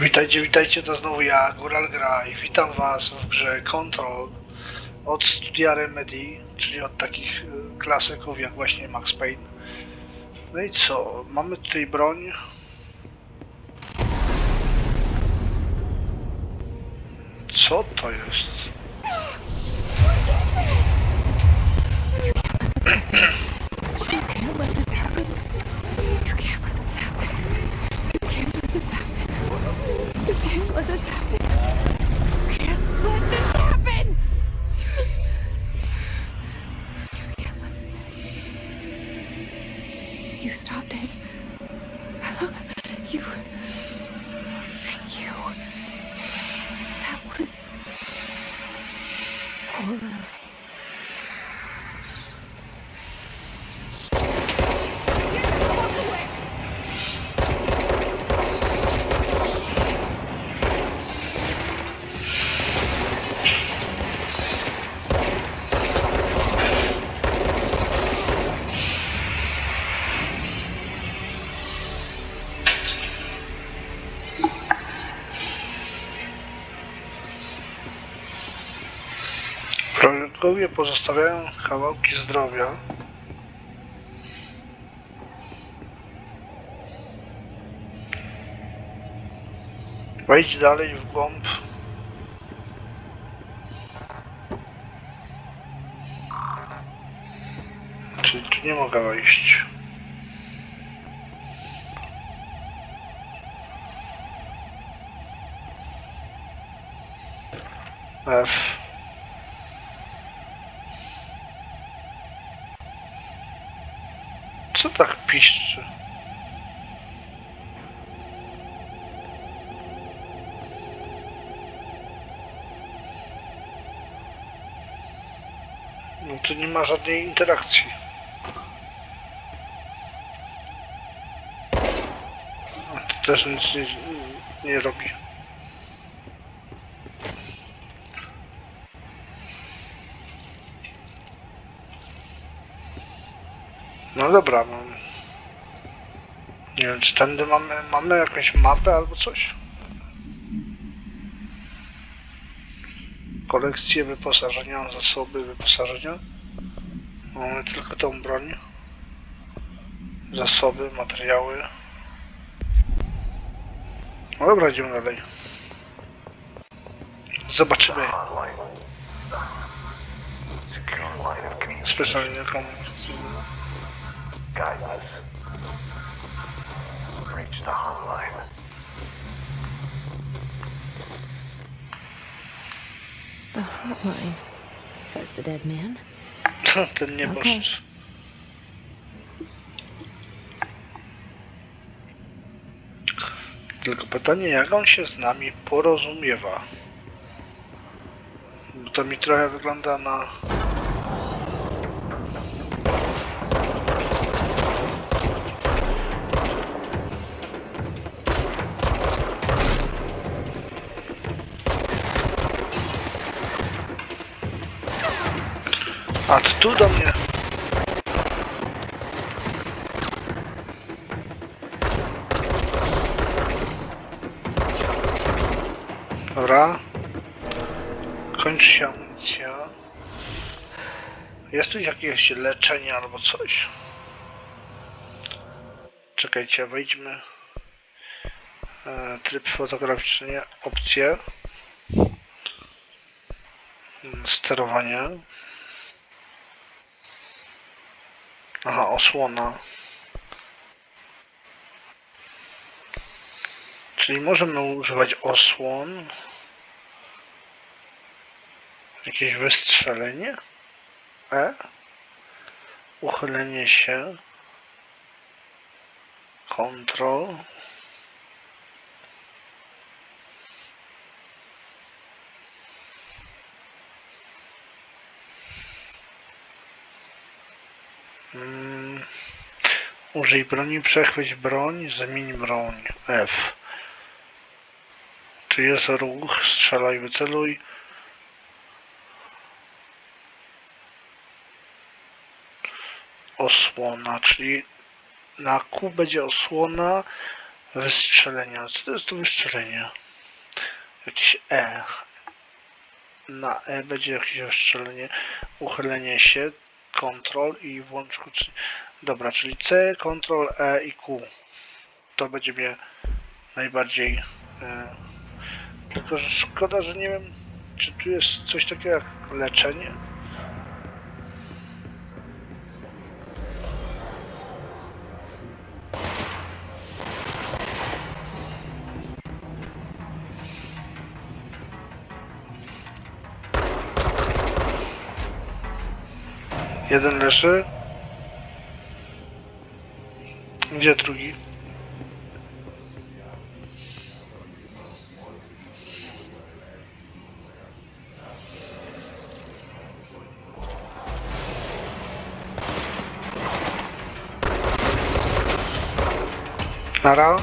Witajcie, witajcie, to znowu ja, Góral Gra i witam was w grze Control od studia Remedy, czyli od takich y, klasyków jak właśnie Max Payne. No i co, mamy tutaj broń. Co to jest? this happen. Wrogowie pozostawiają kawałki zdrowia. Wejdź dalej w głąb. Czyli tu nie mogę wejść. F. Co tak piszczy? No tu nie ma żadnej interakcji. A to też nic nie, nie robi. No dobra, mam. Nie wiem, czy tędy mamy, mamy jakąś mapę albo coś? Kolekcje wyposażenia, zasoby wyposażenia. Mamy tylko tą broń. Zasoby, materiały. No dobra, idziemy dalej. Zobaczymy. Secure line Guide us. Reach the hotline. The hotline, says the dead man. Ten nieboszcz. Tylko pytanie, jak on się z nami porozumiewa? Bo to mi trochę wygląda na... tu do mnie. Dobra. Kończy się amunicja. Jest tu jakieś leczenie albo coś? Czekajcie, wejdźmy. E, tryb fotograficzny, opcje. Mm, Sterowanie. Aha, osłona. Czyli możemy używać osłon. Jakieś wystrzelenie? E? Uchylenie się. Kontrol. Użyj broni, przechwyć broń, zamień broń. F. Tu jest ruch, strzelaj, wyceluj. Osłona, czyli na Q będzie osłona, Wystrzelenia. Co to jest to wystrzelenie? Jakieś E. Na E będzie jakieś wystrzelenie. Uchylenie się. Ctrl i włącz. Dobra, czyli C, Ctrl, E i Q. To będzie mnie najbardziej. E, tylko, że szkoda, że nie wiem, czy tu jest coś takiego jak leczenie. Jeden leży. Gdzie drugi? Nara.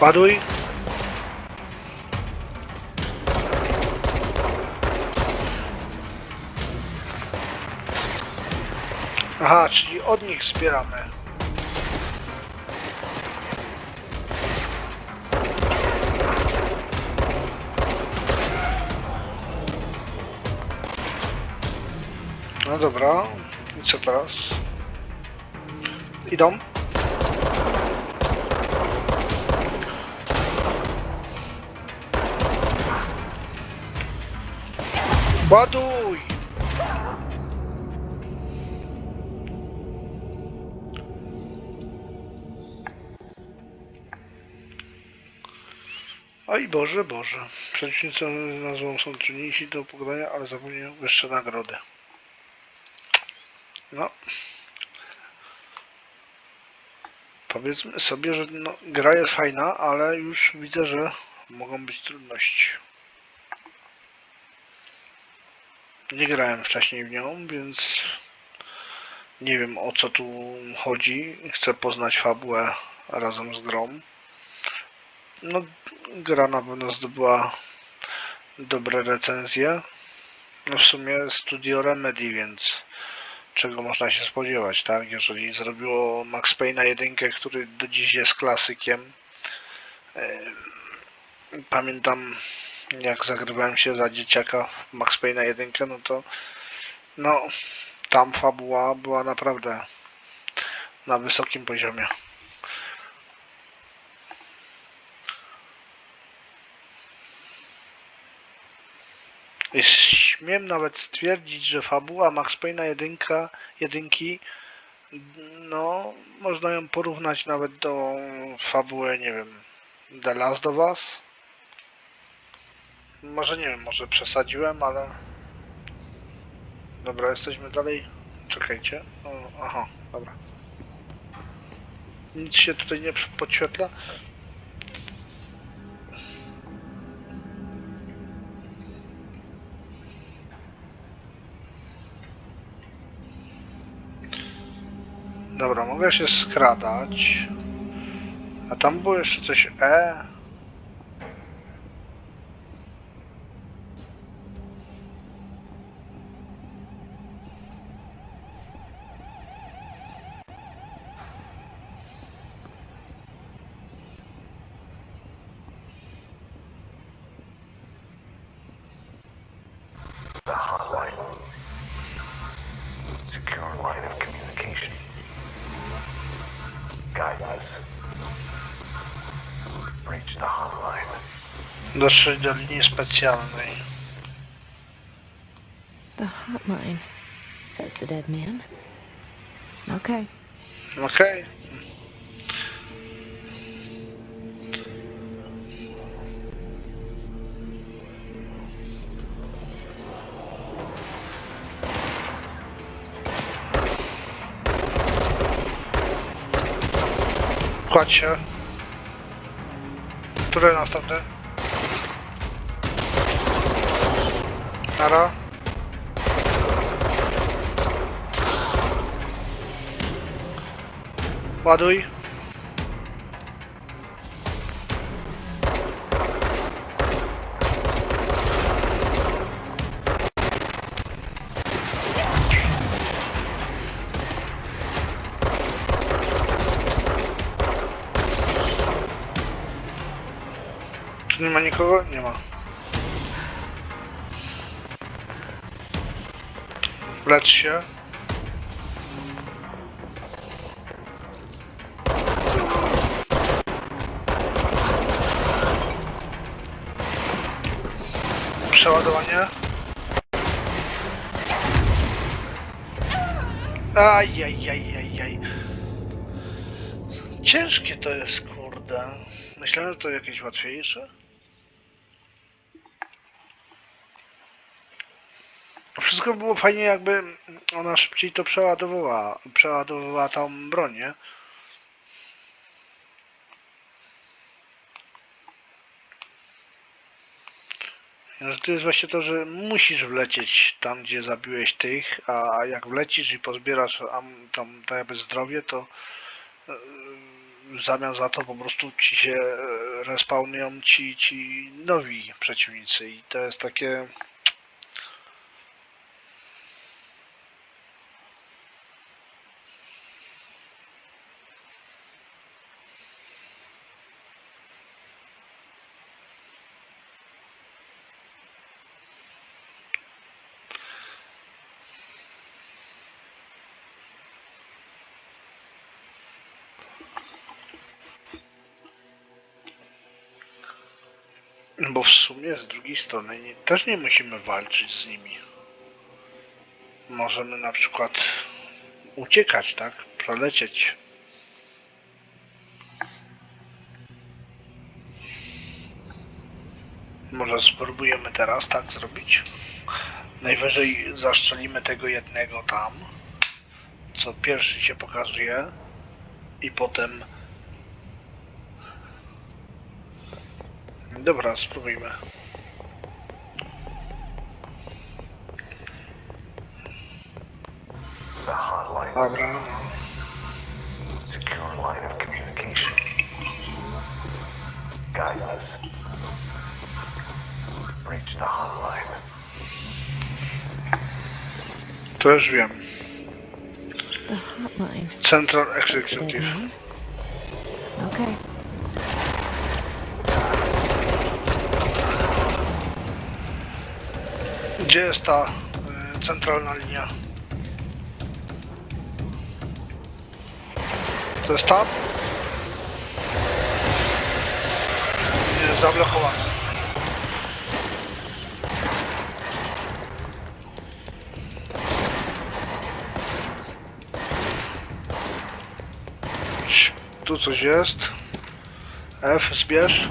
Ładuj. Aha, czyli od nich zbieramy. No dobra, i co teraz? Idą. Ładuj! Oj Boże, Boże. Przeciwnicy nazwą są trudniejsi do pogadania, ale zapewniają wyższe nagrody. No. Powiedzmy sobie, że no, gra jest fajna, ale już widzę, że mogą być trudności. Nie grałem wcześniej w nią, więc nie wiem o co tu chodzi. Chcę poznać fabułę razem z grą. No, gra na pewno zdobyła dobre recenzje. No w sumie Studio Remedy, więc czego można się spodziewać, tak? Jeżeli zrobiło Max Payne'a 1, który do dziś jest klasykiem. Pamiętam jak zagrywałem się za dzieciaka w Max Payne'a 1, no to no tam fabuła była naprawdę na wysokim poziomie. Śmiem nawet stwierdzić, że fabuła Max Payne'a 1, jedynki, no, można ją porównać nawet do fabuły, nie wiem, The Last of Us. Może nie wiem, może przesadziłem, ale... Dobra, jesteśmy dalej. Czekajcie. O, aha, dobra. Nic się tutaj nie podświetla. Dobra, mogę się skradać. A tam było jeszcze coś E. Secure line of communication. Guidance. Reach the hotline. Dotrzeć do linii specjalnej. The hotline, says the dead man. Okay. Okej. Kładź się. Które następne? Nara. Ładuj. Ma nikogo? Nie ma. Lecz się. Przeładowanie. Ajajajajaj. Ciężkie to jest, kurde. Myślałem, że to jakieś łatwiejsze. Wszystko było fajnie, jakby ona szybciej to przeładowywała, przeładowywała tą broń, nie? Że to jest właśnie to, że musisz wlecieć tam, gdzie zabiłeś tych, a jak wlecisz i pozbierasz am, tam tak jakby zdrowie, to e, w zamian za to po prostu ci się e, respawnują ci, ci nowi przeciwnicy i to jest takie... Bo w sumie z drugiej strony nie, też nie musimy walczyć z nimi. Możemy na przykład uciekać, tak? Przelecieć. Może spróbujemy teraz tak zrobić? Najwyżej zaszczelimy tego jednego tam, co pierwszy się pokazuje i potem Dobra, spróbujmy. The hotline. Dobra. Secure line of communication. Guide us. Reach the hotline. To już wiem. The hotline. Central Executive. Okay. Gdzie jest ta y, centralna linia? To jest tam? Nie, zablokowane. Tu coś jest. F, zbierz.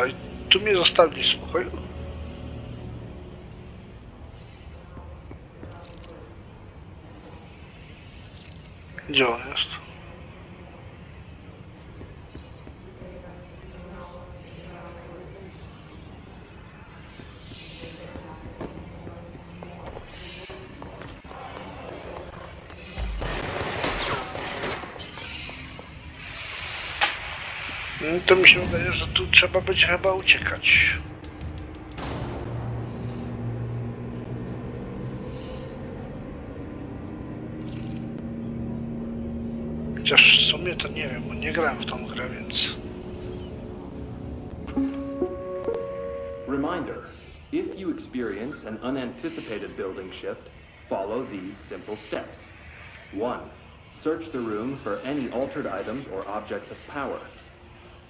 I Tu mnie zostawili w spokoju? Gdzie on jest? No To mi się wydaje, że tu trzeba będzie chyba uciekać. Chociaż w sumie to nie wiem, bo nie grałem w tą grę, więc... Reminder, if you experience an unanticipated building shift, follow these simple steps. 1. Search the room for any altered items or objects of power.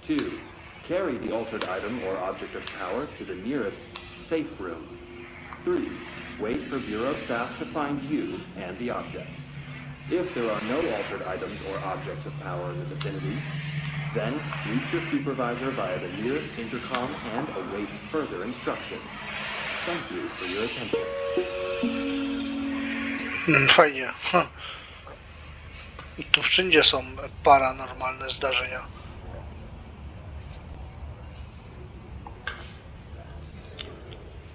2. Carry the altered item or object of power to the nearest safe room. 3. Wait for Bureau staff to find you and the object. If there are no altered items or objects of power in the vicinity, then reach your supervisor via the nearest intercom and await further instructions. Thank you for your attention. Hmm, Fajnie. Hm. Tu wszędzie są paranormalne zdarzenia.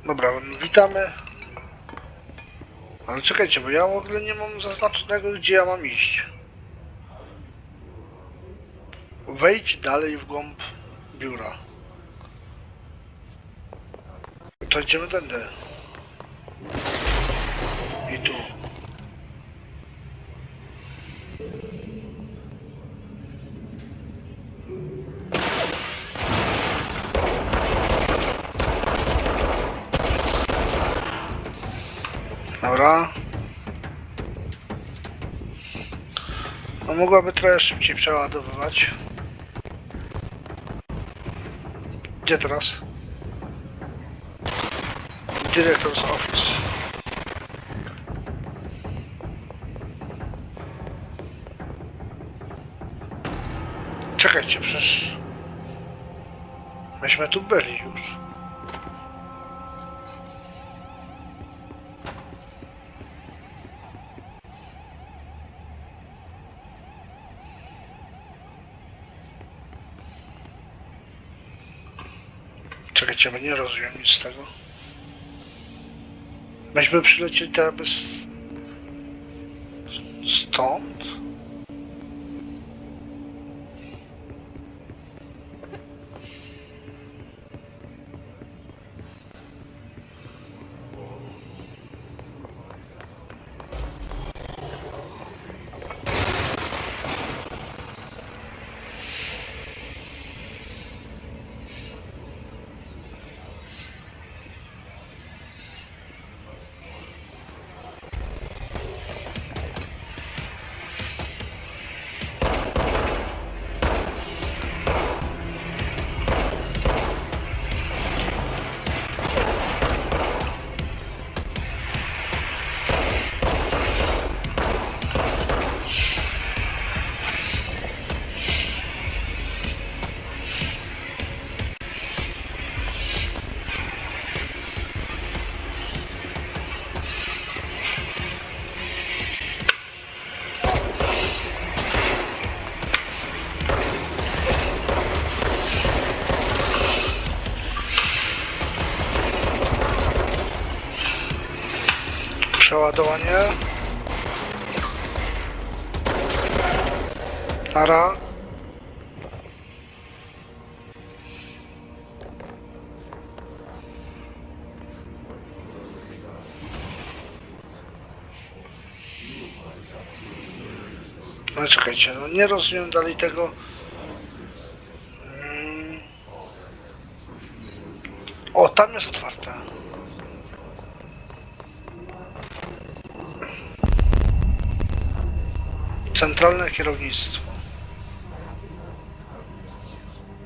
Dobra, witamy. Ale czekajcie, bo ja w ogóle nie mam zaznaczonego, gdzie ja mam iść. Wejdź dalej w głąb biura. To idziemy tędy. I tu. Mogłaby trochę szybciej przeładowywać. Gdzie teraz? Dyrektor's Office. Czekajcie, przecież... Myśmy tu byli już. Bo nie rozumiem nic z tego. Myśmy przylecieli teraz bez... Stąd? Przeładowanie. Ara. No czekajcie, no nie rozumiem dalej tego. Mm. O, tam jest otwarte. Centralne kierownictwo.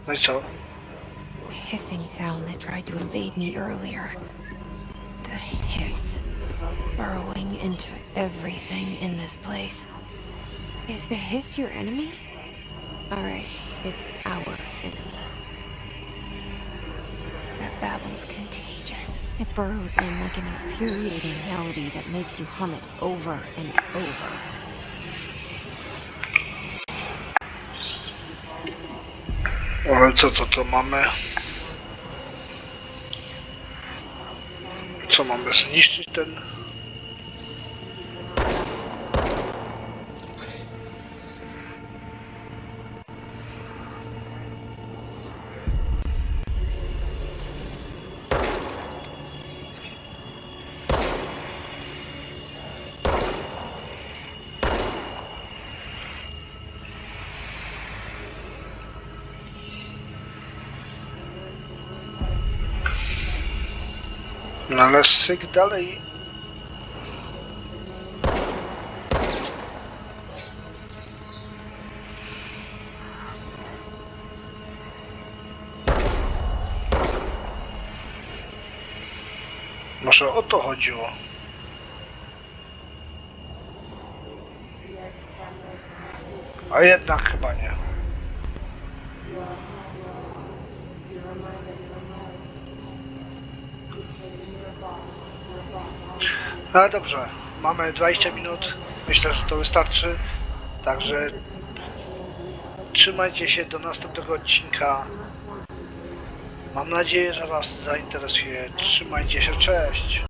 No i co? The hissing sound that tried to invade me earlier. The hiss. Burrowing into everything in this place. Is the hiss your enemy? Alright, it's our enemy. That babble's contagious. It burrows in like an infuriating melody that makes you hum it over and over. Ale co to to mamy? Co mamy zniszczyć ten? Ale syk dalej. Może o to chodziło. A jednak chyba nie. No dobrze, mamy 20 minut. Myślę, że to wystarczy. Także trzymajcie się do następnego odcinka. Mam nadzieję, że Was zainteresuje. Trzymajcie się, cześć.